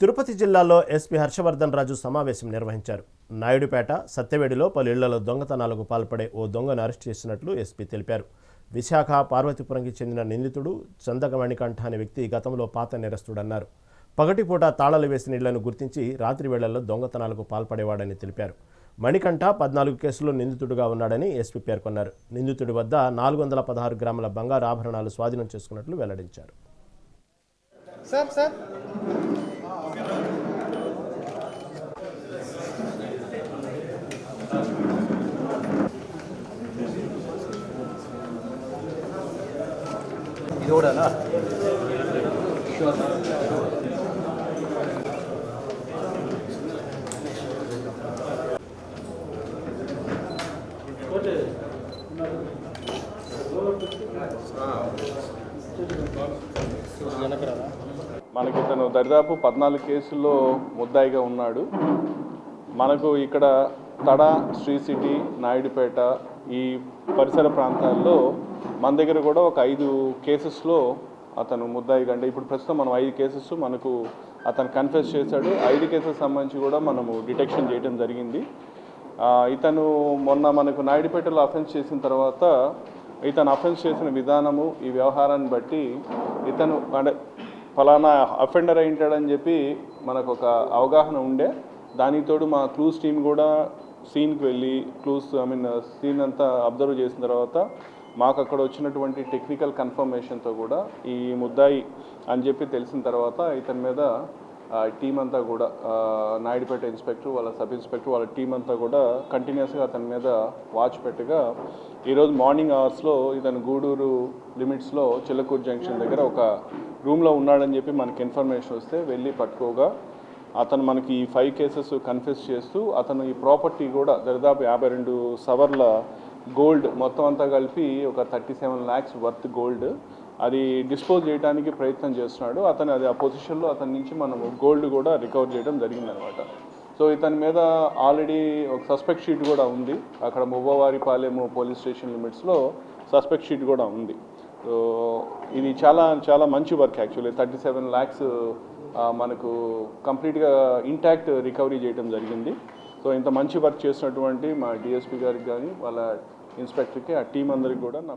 తిరుపతి జిల్లాలో ఎస్పీ హర్షవర్ధన్ రాజు సమావేశం నిర్వహించారు. నాయుడుపేట సత్యవేడిలో పలు ఇళ్ళలో దొంగతనాలకు పాల్పడే ఓ దొంగను అరెస్ట్ చేసినట్లు ఎస్పీ తెలిపారు. విశాఖ పార్వతీపురంకి చెందిన నిందితుడు చందకమణికంఠ అనే వ్యక్తి గతంలో పాత నేరస్తుడన్నారు. పగటిపూట తాళాలు వేసిన ఇళ్ళను గుర్తించి రాత్రి వేళల్లో దొంగతనాలకు పాల్పడేవాడని తెలిపారు. మణికంఠ పద్నాలుగు కేసుల్లో నిందితుడుగా ఉన్నాడని ఎస్పీ పేర్కొన్నారు. నిందితుడి వద్ద నాలుగు వందల పదహారు గ్రాముల బంగారు ఆభరణాలు స్వాధీనం చేసుకున్నట్లు వెల్లడించారు. Sir sir. ఇది కూడానా మనకి ఇతను దరిదాపు పద్నాలుగు కేసుల్లో ముద్దాయిగా ఉన్నాడు. మనకు ఇక్కడ తడ శ్రీ సిటీ నాయుడుపేట ఈ పరిసర ప్రాంతాల్లో మన దగ్గర కూడా ఒక ఐదు కేసెస్లో అతను ముద్దాయి అంటే ఇప్పుడు ప్రస్తుతం మనం ఐదు కేసెస్ మనకు అతను కన్ఫెస్ చేశాడు. ఐదు కేసెస్ సంబంధించి కూడా మనము డిటెక్షన్ చేయడం జరిగింది. ఇతను మొన్న మనకు నాయుడుపేటలో అఫెన్స్ చేసిన తర్వాత ఇతను అఫెన్స్ చేసిన విధానము ఈ వ్యవహారాన్ని బట్టి ఇతను అంటే ఫలానా అఫెండర్ అయి ఉంటాడని చెప్పి మనకు ఒక అవగాహన ఉండే. దానికి తోడు మా క్లూస్ టీం కూడా సీన్కి వెళ్ళి క్లూస్ ఐ మీన్ సీన్ అంతా అబ్జర్వ్ చేసిన తర్వాత మాకు అక్కడ వచ్చినటువంటి టెక్నికల్ కన్ఫర్మేషన్తో కూడా ఈ ముద్దాయి అని చెప్పి తెలిసిన తర్వాత ఇతని మీద టీం అంతా కూడా నాయుడుపేట ఇన్స్పెక్టర్ వాళ్ళ సబ్ ఇన్స్పెక్టర్ వాళ్ళ టీం అంతా కూడా కంటిన్యూస్గా అతని మీద వాచ్ పెట్టగా ఈరోజు మార్నింగ్ అవర్స్లో ఇతను గూడూరు లిమిట్స్లో చిల్లకూరు జంక్షన్ దగ్గర ఒక రూమ్లో ఉన్నాడని చెప్పి మనకి ఇన్ఫర్మేషన్ వస్తే వెళ్ళి పట్టుకోగా అతను మనకి ఈ ఫైవ్ కేసెస్ కన్ఫెస్ చేస్తూ అతను ఈ ప్రాపర్టీ కూడా దరిదాపు యాభై రెండు సవర్ల గోల్డ్ మొత్తం అంతా కలిపి ఒక thirty seven lakhs worth gold అది డిస్పోజ్ చేయడానికి ప్రయత్నం చేస్తున్నాడు. అతను అది ఆ పొజిషన్లో అతని నుంచి మనం గోల్డ్ కూడా రికవర్ చేయడం జరిగిందనమాట సో ఇతని మీద ఆల్రెడీ ఒక సస్పెక్ట్ షీట్ కూడా ఉంది. అక్కడ మువ్వవారిపాలెము పోలీస్ స్టేషన్ లిమిట్స్లో సస్పెక్ట్ షీట్ కూడా ఉంది. సో ఇది చాలా చాలా మంచి work actually thirty seven lakhs మనకు కంప్లీట్గా ఇంటాక్ట్ రికవరీ చేయడం జరిగింది. సో ఇంత మంచి వర్క్ చేసినటువంటి మా డిఎస్పీ గారికి కానీ వాళ్ళ ఇన్స్పెక్టర్కి ఆ టీం అందరికి కూడా నా